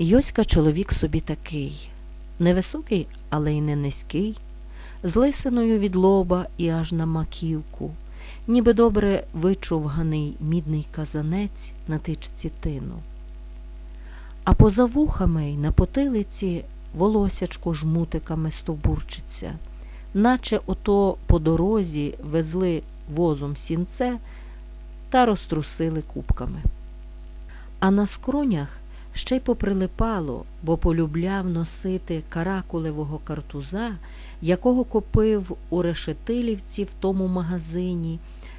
Йоська чоловік собі такий, невисокий, але й не низький, з лисиною від лоба і аж на маківку, ніби добре вичовганий мідний казанець на тичці тину. А поза вухами й на потилиці волосячко жмутиками стовбурчиться, наче ото по дорозі везли возом сінце та розтрусили кубками. А на скронях ще й поприлипало, бо полюбляв носити каракулевого картуза, якого купив у Решетилівці в тому магазині,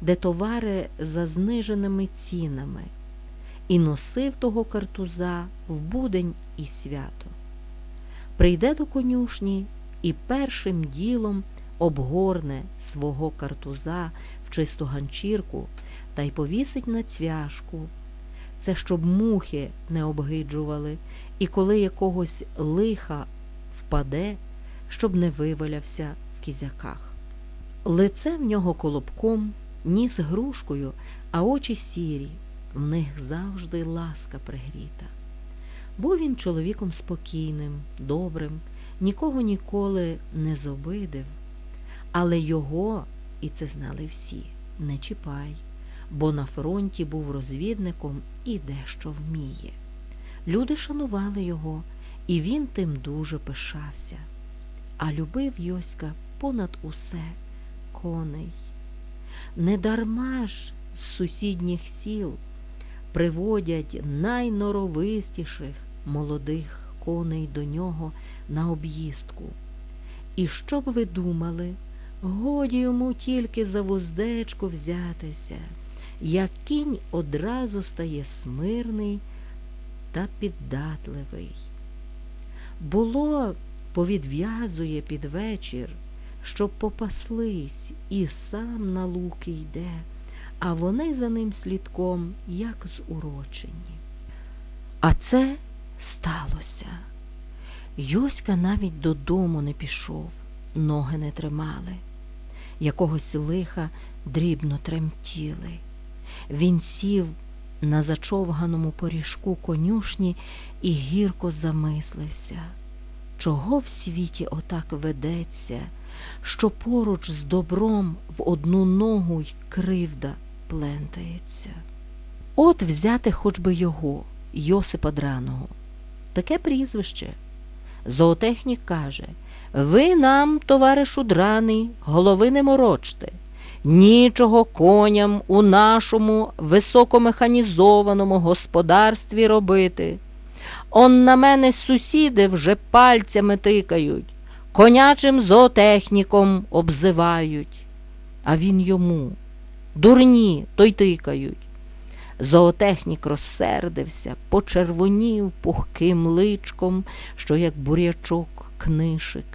де товари за зниженими цінами, і носив того картуза в будень і свято. Прийде до конюшні і першим ділом обгорне свого картуза в чисту ганчірку та й повісить на цвяшку. Це щоб мухи не обгиджували, і коли якогось лиха впаде, щоб не вивалявся в кізяках. Лице в нього колобком, ніс грушкою, а очі сірі, в них завжди ласка пригріта. Був він чоловіком спокійним, добрим, нікого ніколи не зобидив, але його, і це знали всі, не чіпай бо на фронті був розвідником і дещо вміє. Люди шанували його, і він тим дуже пишався. А любив Йоська понад усе коней. Недарма ж з сусідніх сіл приводять найноровистіших молодих коней до нього на об'їздку. І що б ви думали, годі йому тільки за вуздечку взятися як кінь одразу стає смирний та піддатливий. Було, повідв'язує під вечір, щоб попаслись, і сам на луки йде, а вони за ним слідком, як зурочені. А це сталося. Йоська навіть додому не пішов, ноги не тримали, якогось лиха дрібно тремтіли. Він сів на зачовганому поріжку конюшні і гірко замислився, чого в світі отак ведеться, що поруч з добром в одну ногу й кривда плентається. От взяти хоч би його, Йосипа Драного. Таке прізвище. Зоотехнік каже Ви нам, товаришу драний, голови не морочте. Нічого коням у нашому високомеханізованому господарстві робити. Он на мене сусіди вже пальцями тикають, конячим зоотехніком обзивають. А він йому дурні, то й тикають. Зоотехнік розсердився, почервонів пухким личком, що як бурячок книшик.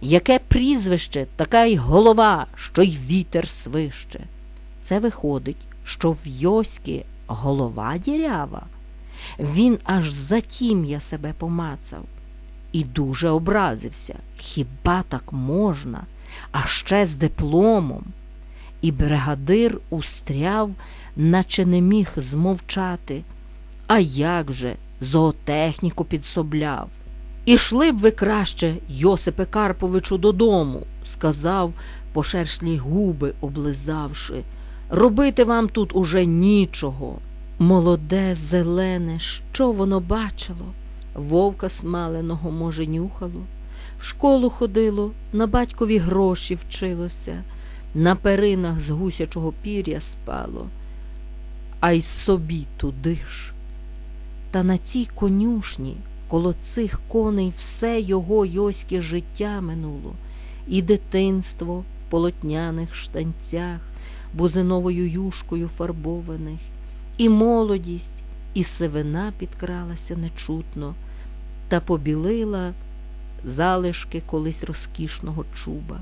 Яке прізвище, така й голова, що й вітер свище. Це виходить, що в Йоськи голова дірява. Він аж затім'я себе помацав і дуже образився. Хіба так можна, а ще з дипломом? І бригадир устряв, наче не міг змовчати. А як же зоотехніку підсобляв? Ішли б ви краще, Йосипе Карповичу, додому, сказав, пошершлі губи облизавши. Робити вам тут уже нічого. Молоде, зелене, що воно бачило? Вовка смаленого, може, нюхало, в школу ходило, на батькові гроші вчилося, на перинах з гусячого пір'я спало, а й собі туди ж. Та на цій конюшні Коло цих коней все його йоське життя минуло, і дитинство в полотняних штанцях, бузиновою юшкою фарбованих, і молодість, і сивина підкралася нечутно та побілила залишки колись розкішного чуба.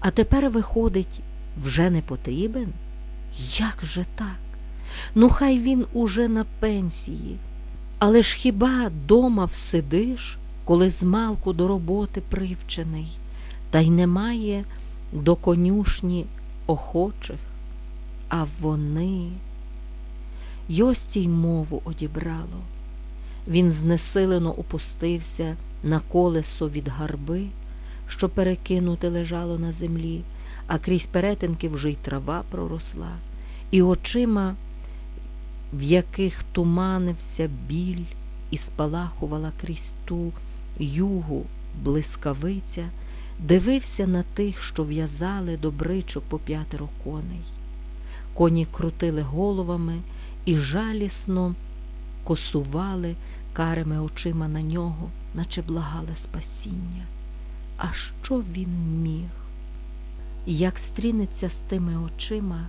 А тепер, виходить, вже не потрібен? Як же так? Ну, хай він уже на пенсії. Але ж хіба дома всидиш, коли змалку до роботи привчений, та й немає до конюшні охочих, а вони. Йості й мову одібрало. Він знесилено опустився на колесо від гарби, що перекинуте лежало на землі, а крізь перетинки вже й трава проросла, і очима, в яких туманився біль і спалахувала крізь ту югу блискавиця, дивився на тих, що в'язали до бричок по п'ятеро коней. Коні крутили головами і жалісно косували карими очима на нього, наче благали спасіння. А що він міг? Як стрінеться з тими очима,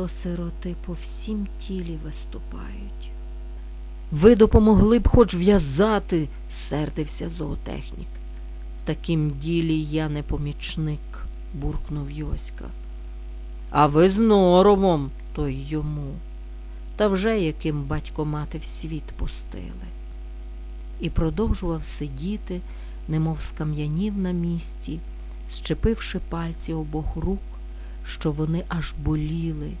то сироти по всім тілі виступають. Ви допомогли б хоч в'язати, сердився зоотехнік. В такім ділі я не помічник, буркнув Йоська. А ви з норовом, то й йому. Та вже яким батько мати в світ пустили. І продовжував сидіти, немов скам'янів на місці, щепивши пальці обох рук, що вони аж боліли,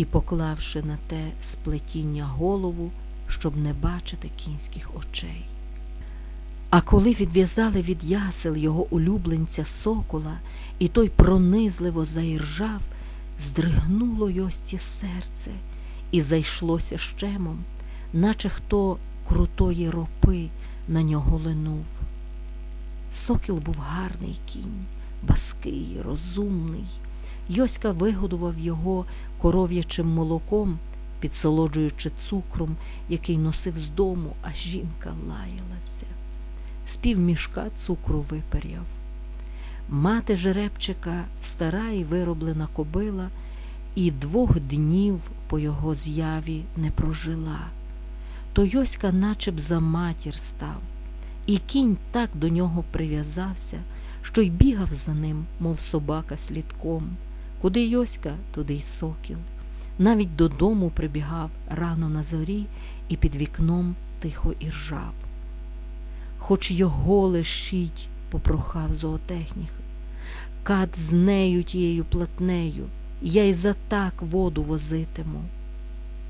і поклавши на те сплетіння голову, щоб не бачити кінських очей. А коли відв'язали від ясел його улюбленця сокола, і той пронизливо заіржав, здригнуло Йості серце і зайшлося щемом, наче хто крутої ропи на нього линув. Сокіл був гарний кінь, баский, розумний. Йоська вигодував його коров'ячим молоком, підсолоджуючи цукром, який носив з дому, а жінка лаялася. З півмішка цукру виперяв. Мати жеребчика, стара і вироблена кобила, і двох днів по його з'яві не прожила. То Йоська наче б за матір став, і кінь так до нього прив'язався, що й бігав за ним, мов собака слідком. Куди Йоська, туди й сокіл. Навіть додому прибігав рано на зорі і під вікном тихо іржав. Хоч його лишіть, попрохав зоотехнік, кат з нею тією платнею, я й за так воду возитиму.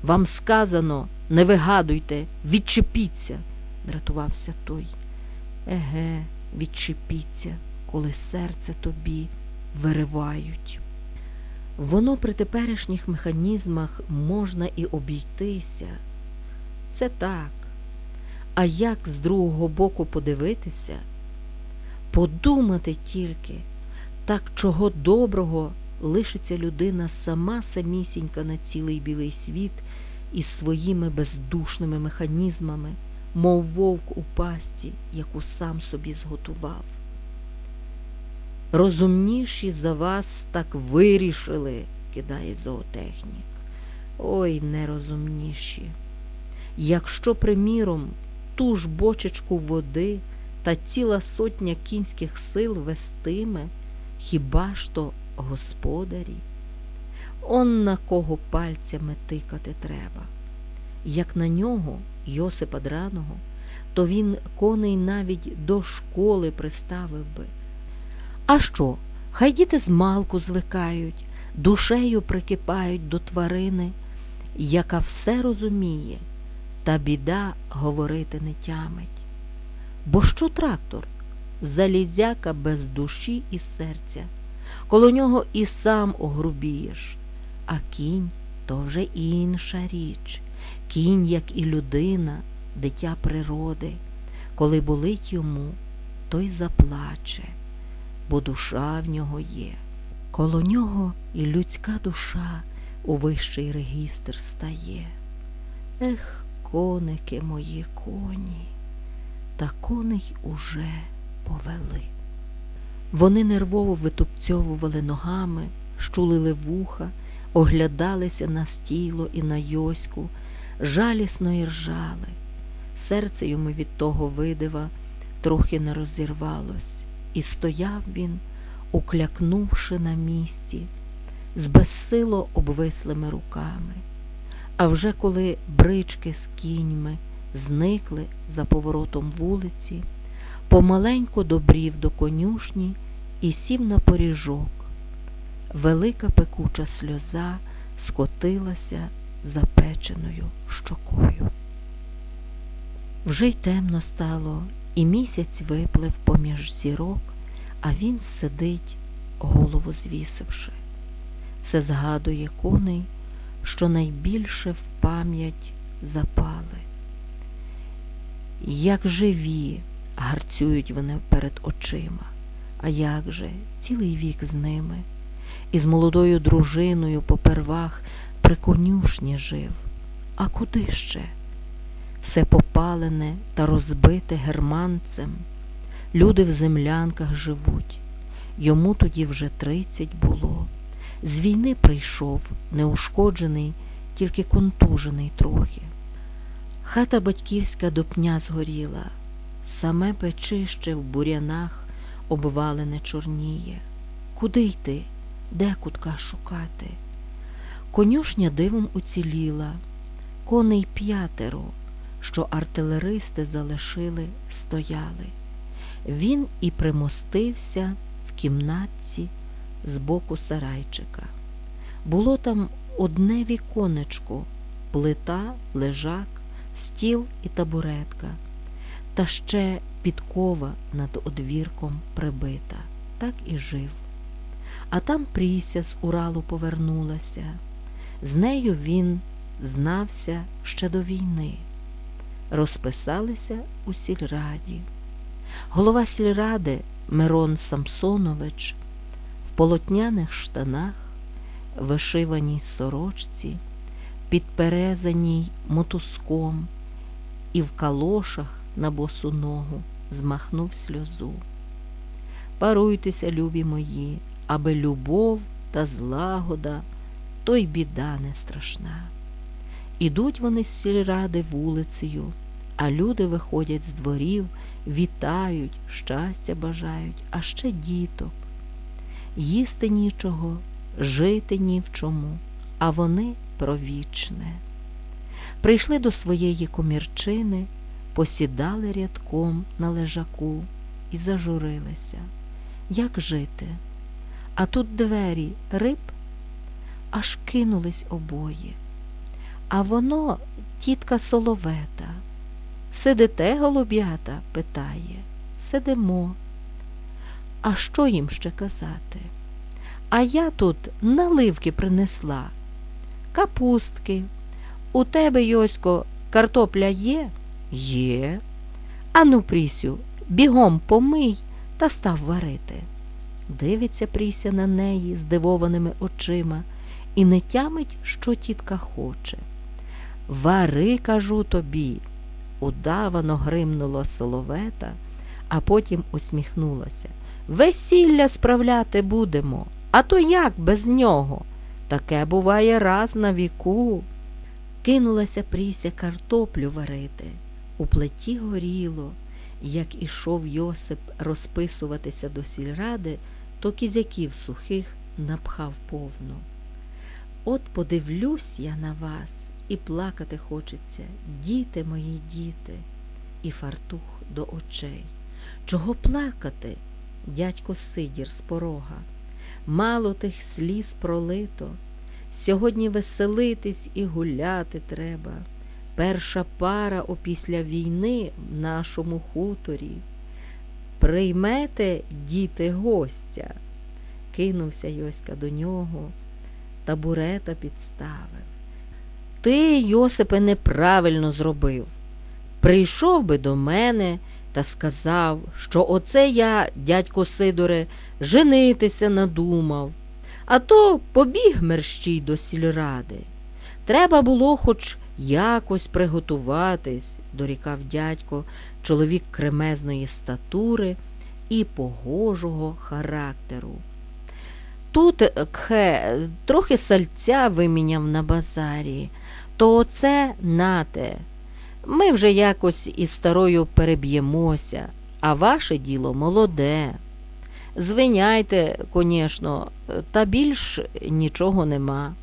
Вам сказано, не вигадуйте, відчепіться, дратувався той. Еге, відчепіться, коли серце тобі виривають. Воно при теперішніх механізмах можна і обійтися. Це так. А як з другого боку подивитися? Подумати тільки, так чого доброго лишиться людина сама самісінька на цілий білий світ із своїми бездушними механізмами, мов вовк у пасті, яку сам собі зготував. Розумніші за вас так вирішили, кидає зоотехнік. Ой, нерозумніші. Якщо, приміром, ту ж бочечку води та ціла сотня кінських сил вестиме, хіба ж то господарі? Он на кого пальцями тикати треба. Як на нього, Йосипа Драного, то він коней навіть до школи приставив би. А що? Хай діти з малку звикають, душею прикипають до тварини, яка все розуміє, та біда говорити не тямить. Бо що трактор? Залізяка без душі і серця, коло нього і сам огрубієш, а кінь то вже інша річ. Кінь, як і людина, дитя природи, коли болить йому, той заплаче бо душа в нього є. Коло нього і людська душа у вищий регістр стає. Ех, коники мої коні, та коней уже повели. Вони нервово витупцьовували ногами, щулили вуха, оглядалися на стіло і на йоську, жалісно і ржали. Серце йому від того видива трохи не розірвалось. І стояв він, уклякнувши на місці, з безсило обвислими руками. А вже коли брички з кіньми зникли за поворотом вулиці, помаленьку добрів до конюшні і сів на поріжок. Велика пекуча сльоза скотилася запеченою щокою. Вже й темно стало, і місяць виплив поміж зірок, а він сидить, голову звісивши. Все згадує коней, що найбільше в пам'ять запали. Як живі гарцюють вони перед очима, а як же цілий вік з ними, і з молодою дружиною попервах при конюшні жив. А куди ще? Все попалене та розбите германцем. Люди в землянках живуть. Йому тоді вже тридцять було. З війни прийшов, неушкоджений, тільки контужений трохи. Хата батьківська до пня згоріла, саме печище в бурянах обвалене чорніє. Куди йти, де кутка шукати? Конюшня дивом уціліла, коней п'ятеро, що артилеристи залишили, стояли. Він і примостився в кімнатці з боку сарайчика. Було там одне віконечко, плита, лежак, стіл і табуретка, та ще підкова над одвірком прибита, так і жив. А там Пріся з Уралу повернулася. З нею він знався ще до війни. Розписалися у сільраді. Голова сільради Мирон Самсонович в полотняних штанах, вишиваній сорочці, підперезаній мотузком і в калошах на босу ногу змахнув сльозу. Паруйтеся, любі мої, аби любов та злагода, то й біда не страшна. Ідуть вони з сільради вулицею, а люди виходять з дворів, вітають, щастя бажають, а ще діток. Їсти нічого, жити ні в чому, а вони про вічне. Прийшли до своєї комірчини, посідали рядком на лежаку і зажурилися. Як жити? А тут двері риб, аж кинулись обоє. А воно тітка соловета. Сидите, голуб'ята? питає. Сидимо. А що їм ще казати? А я тут наливки принесла, капустки. У тебе, Йосько, картопля є? Є. Ану, Прісю, бігом помий та став варити. Дивиться Пріся на неї здивованими очима і не тямить, що тітка хоче. Вари, кажу тобі, удавано гримнула соловета, а потім усміхнулася. Весілля справляти будемо, а то як без нього? Таке буває раз на віку. Кинулася Пріся картоплю варити. У плиті горіло. Як ішов Йосип розписуватися до сільради, то кізяків сухих напхав повну. От подивлюсь я на вас, і плакати хочеться, діти мої діти, і фартух до очей. Чого плакати, дядько Сидір з порога? Мало тих сліз пролито. Сьогодні веселитись і гуляти треба. Перша пара опісля війни в нашому хуторі. Приймете, діти, гостя. Кинувся Йоська до нього, табурета підставив. Ти, Йосипе, неправильно зробив. Прийшов би до мене та сказав, що оце я, дядько Сидоре, женитися надумав, а то побіг мерщій до сільради. Треба було хоч якось приготуватись, дорікав дядько, чоловік кремезної статури і погожого характеру. Тут кхе, трохи сальця виміняв на базарі, то оце нате. Ми вже якось із старою переб'ємося, а ваше діло молоде. Звиняйте, звісно, та більш нічого нема.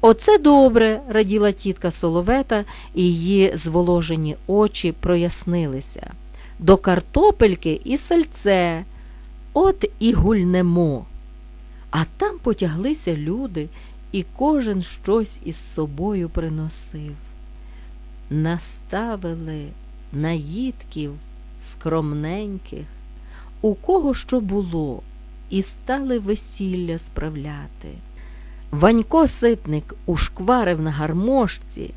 Оце добре, раділа тітка Соловета, і її зволожені очі прояснилися. До картопельки і сальце, от і гульнемо. А там потяглися люди, і кожен щось із собою приносив. Наставили наїдків, скромненьких, у кого що було, і стали весілля справляти. Ванько ситник ушкварив на гармошці,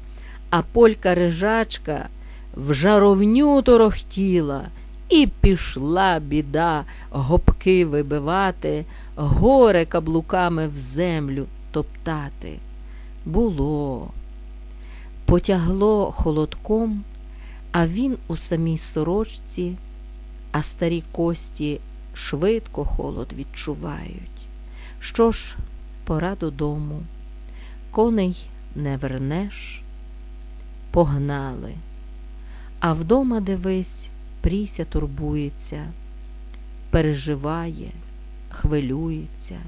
а полька рижачка в жаровню торохтіла, і пішла біда гопки вибивати, горе каблуками в землю топтати. Було, потягло холодком, а він у самій сорочці, а старі кості швидко холод відчувають. Що ж, пора додому, коней не вернеш, погнали. А вдома, дивись, Пріся турбується, переживає, хвилюється.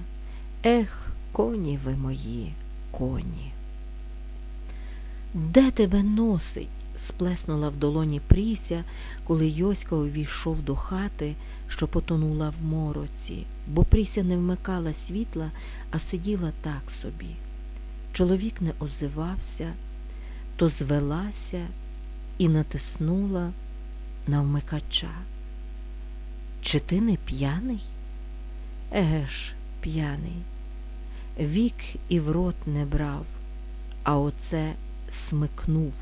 Ех, коні ви мої, коні. Де тебе носить? сплеснула в долоні Пріся, коли Йоська увійшов до хати, що потонула в мороці, бо Пріся не вмикала світла, а сиділа так собі. Чоловік не озивався, то звелася і натиснула на вмикача. Чи ти не п'яний? Еге ж, п'яний. Вік і в рот не брав, а оце смикнув,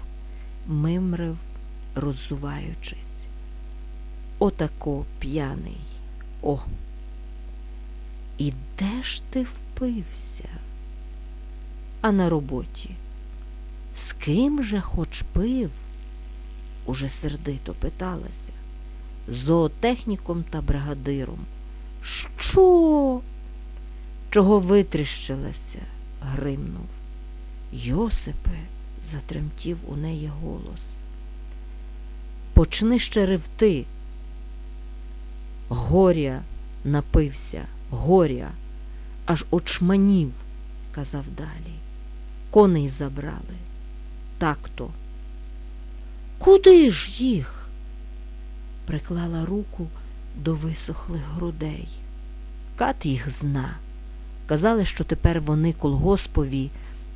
мимрив, роззуваючись. Отако п'яний. О. І де ж ти впився? А на роботі? З ким же хоч пив? Уже сердито питалася. Зоотехніком та бригадиром. Що? Чого витріщилася? гримнув. Йосипе, затремтів у неї голос. Почни ще ревти. Горя напився, горя, аж очманів, казав далі. Коней забрали. Так то. Куди ж їх? Приклала руку до висохлих грудей. Кат їх зна. Казали, що тепер вони колгоспові,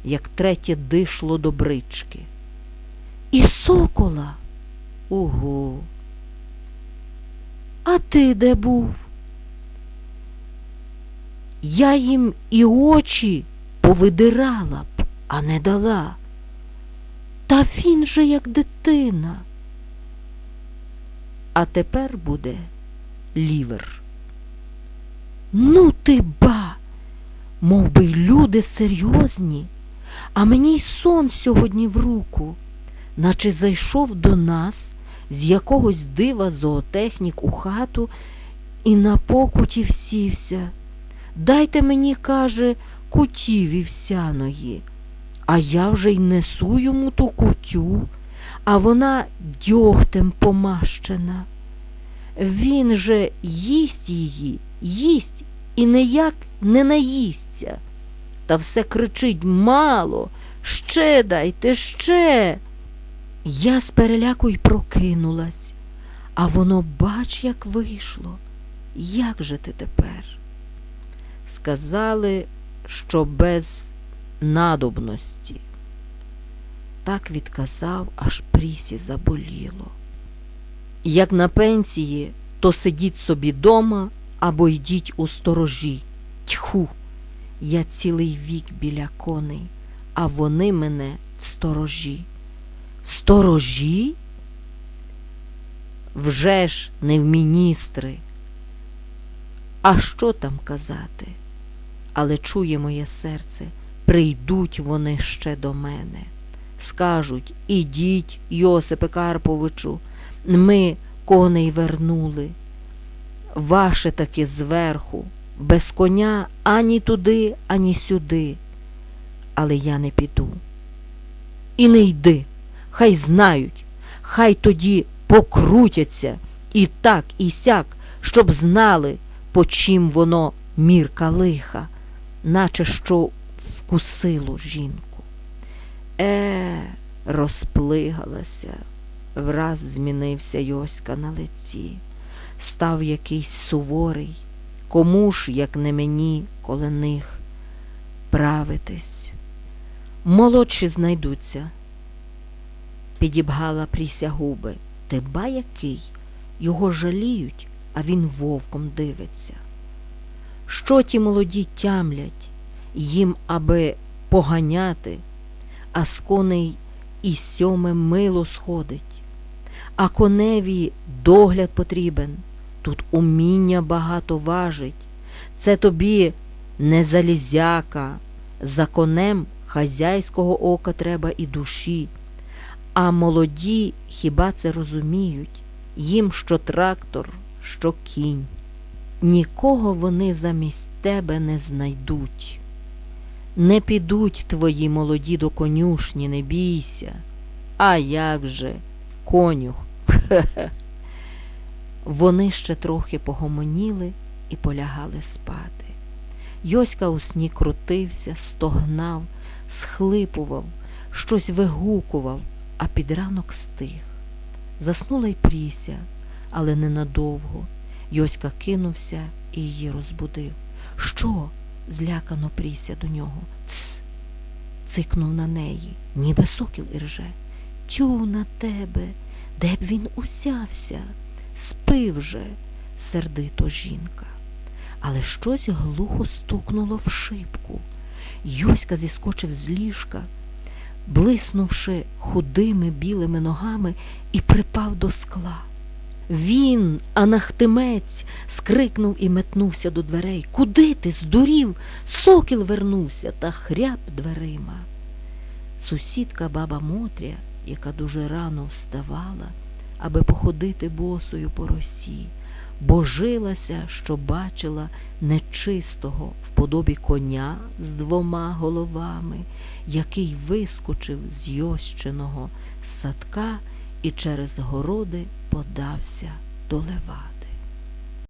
як третє дишло до брички. І сокола. Угу. А ти де був? Я їм і очі повидирала б, а не дала. Та він же як дитина. А тепер буде лівер. Ну ти ба, мов би люди серйозні, а мені й сон сьогодні в руку, наче зайшов до нас з якогось дива зоотехнік у хату і на покуті всівся. Дайте мені, каже, куті вівсяної. А я вже й несу йому ту кутю, а вона дьогтем помащена. Він же їсть її, їсть і ніяк не наїсться. Та все кричить мало, ще дайте, ще. Я з переляку й прокинулась, а воно бач, як вийшло. Як же ти тепер? Сказали, що без надобності. Так відказав, аж прісі заболіло. Як на пенсії, то сидіть собі дома або йдіть у сторожі. Тьху, я цілий вік біля коней, а вони мене в сторожі. В сторожі? Вже ж не в міністри. А що там казати? Але чує моє серце, прийдуть вони ще до мене. Скажуть ідіть, Йосипе Карповичу, ми коней вернули. Ваше таки зверху, без коня ані туди, ані сюди. Але я не піду. І не йди, хай знають, хай тоді покрутяться. І так, і сяк, щоб знали, по чим воно мірка лиха, наче що вкусило жінку. Е, розплигалася, враз змінився Йоська на лиці, став якийсь суворий, кому ж, як не мені, коло них правитись. Молодші знайдуться, підібгала Пріся губи. Ти ба який? Його жаліють, а він вовком дивиться. Що ті молоді тямлять, їм аби поганяти, а з коней і сьоме мило сходить, а коневі догляд потрібен, тут уміння багато важить. Це тобі не залізяка, за конем хазяйського ока треба і душі. А молоді хіба це розуміють? Їм що трактор, що кінь. Нікого вони замість тебе не знайдуть. Не підуть твої молоді до конюшні, не бійся. А як же, конюх? Хе-хе. Вони ще трохи погомоніли і полягали спати. Йоська у сні крутився, стогнав, схлипував, щось вигукував, а під ранок стих. Заснула й Пріся, але ненадовго. Йоська кинувся і її розбудив. Що? злякано Пріся до нього. Цс. цикнув на неї, ніби сокіл ірже. Тю на тебе, де б він узявся? Спи вже, сердито жінка. Але щось глухо стукнуло в шибку. Йоська зіскочив з ліжка, блиснувши худими білими ногами, і припав до скла. Він, анахтимець, скрикнув і метнувся до дверей. Куди ти здурів? Сокіл вернувся та хряб дверима. Сусідка баба Мотря, яка дуже рано вставала, аби походити босою по росі, божилася, що бачила нечистого в подобі коня з двома головами, який вискочив з йощеного садка і через городи подався до Левади.